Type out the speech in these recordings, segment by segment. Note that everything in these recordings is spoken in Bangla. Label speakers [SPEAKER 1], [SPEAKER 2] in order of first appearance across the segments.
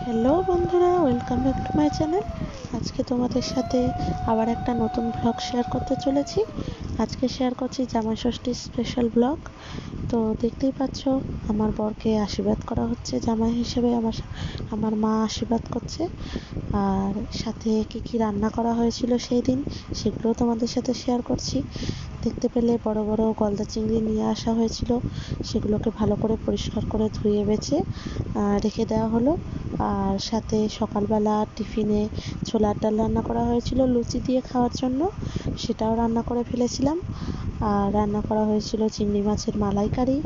[SPEAKER 1] হ্যালো বন্ধুরা welcome back to my channel আজকে তোমাদের সাথে আবার একটা নতুন ব্লগ শেয়ার করতে চলেছি। আজকে শেয়ার করছি জামাই ষষ্ঠীর স্পেশাল ব্লগ তো দেখতেই পাচ্ছ, আমার বরকে আশীর্বাদ করা হচ্ছে জামাই হিসেবে, আমার আমার মা আশীর্বাদ করছে। আর সাথে কি কি রান্না করা হয়েছিল সেই দিন, সেগুলোও তোমাদের সাথে শেয়ার করছি। দেখতে পেলে বড় বড় গলদা চিংড়ি নিয়ে আসা হয়েছিল, সেগুলোকে ভালো করে পরিষ্কার করে ধুয়ে বেছে রেখে দেওয়া হলো। আর সাথে সকালবেলা টিফিনে ছোলার ডাল রান্না করা হয়েছিল, লুচি দিয়ে খাওয়ার জন্য। সেটাও রান্না করে ফেলেছিলাম। আর রান্না করা হয়েছিল চিংড়ি মাছের মালাইকারি।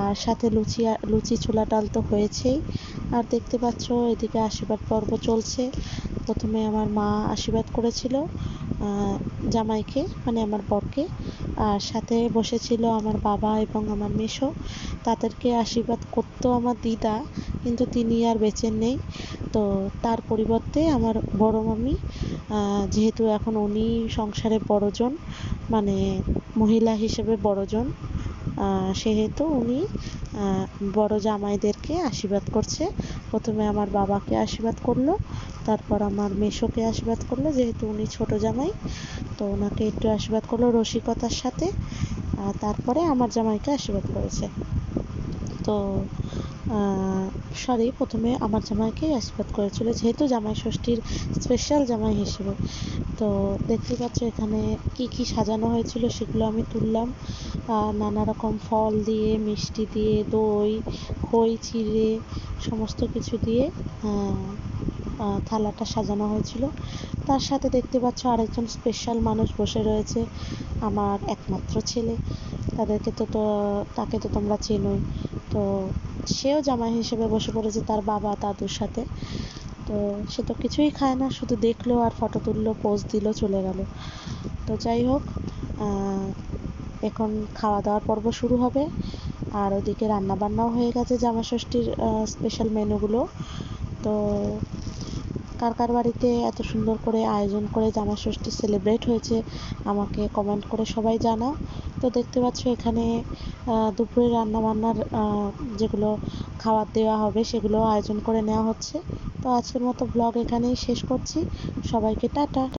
[SPEAKER 1] আর সাথে লুচি লুচি ছোলা ডাল তো হয়েছেই। আর দেখতে পাচ্ছ, এদিকে আশীর্বাদ পর্ব চলছে। প্রথমে আমার মা আশীর্বাদ করেছিল জামাইকে মানে আমার বরকে। আর সাথে বসেছিল আমার বাবা এবং আমার মেশো তাদেরকে আশীর্বাদ করতো আমার দিদা। কিন্তু তিনি আর বেঁচে নেই। তো তার পরিবর্তে আমার বড় মামি যেহেতু এখন উনি সংসারে বড়জন মানে মহিলা হিসেবে বড়জন সেহেতু উনি বড় জামাইদেরকে আশীর্বাদ করছে। প্রথমে আমার বাবাকে আশীর্বাদ করল, তারপর আমার মেশোকে আশীর্বাদ করল, যেহেতু উনি ছোট জামাই, তো ওনাকে একটু আশীর্বাদ করল রসিকতার সাথে তারপরে আমার জামাইকে আশীর্বাদ করেছে। তো সরি প্রথমে আমার জামাইকে আশীর্বাদ করেছিল, যেহেতু জামাই ষষ্ঠীর স্পেশাল জামাই হিসেবে। তো দেখতে পাচ্ছ এখানে কি কি সাজানো হয়েছিল, সেগুলো আমি তুললাম। নানা রকম ফল দিয়ে, মিষ্টি দিয়ে, দই, খই, চিড়ে, সমস্ত কিছু দিয়ে থালাটা সাজানো হয়েছিল। তার সাথে দেখতে পাচ্ছ আরেকজন স্পেশাল মানুষ বসে রয়েছে, আমার একমাত্র ছেলে। তাদেরকে তো তো, তাকে তো তোমরা চেনোই। তো সেও জামাই হিসেবে বসে পড়েছে তার বাবা দাদুর সাথে। তো সে তো কিছুই খায় না, শুধু দেখল আর ফটো তুললো পোজ দিল, চলে গেল। তো যাই হোক এখন খাওয়া দাওয়ার পর্ব শুরু হবে। আর ওদিকে রান্না বান্নাও হয়ে গেছে জামা ষষ্ঠীর স্পেশাল মেনুগুলো তো কার কার বাড়িতে এত সুন্দর করে আয়োজন করে জামা ষষ্ঠী সেলিব্রেট হয়েছে, আমাকে কমেন্ট করে সবাই জানাও। তো দেখতে পাচ্ছ এখানে দুপুরে রান্না বান্নার যেগুলো খাবার দেওয়া হবে সেগুলো আয়োজন করে নেওয়া হচ্ছে। তো আজকের মতো ব্লগ এখানেই শেষ করছি। সবাইকে টাটা।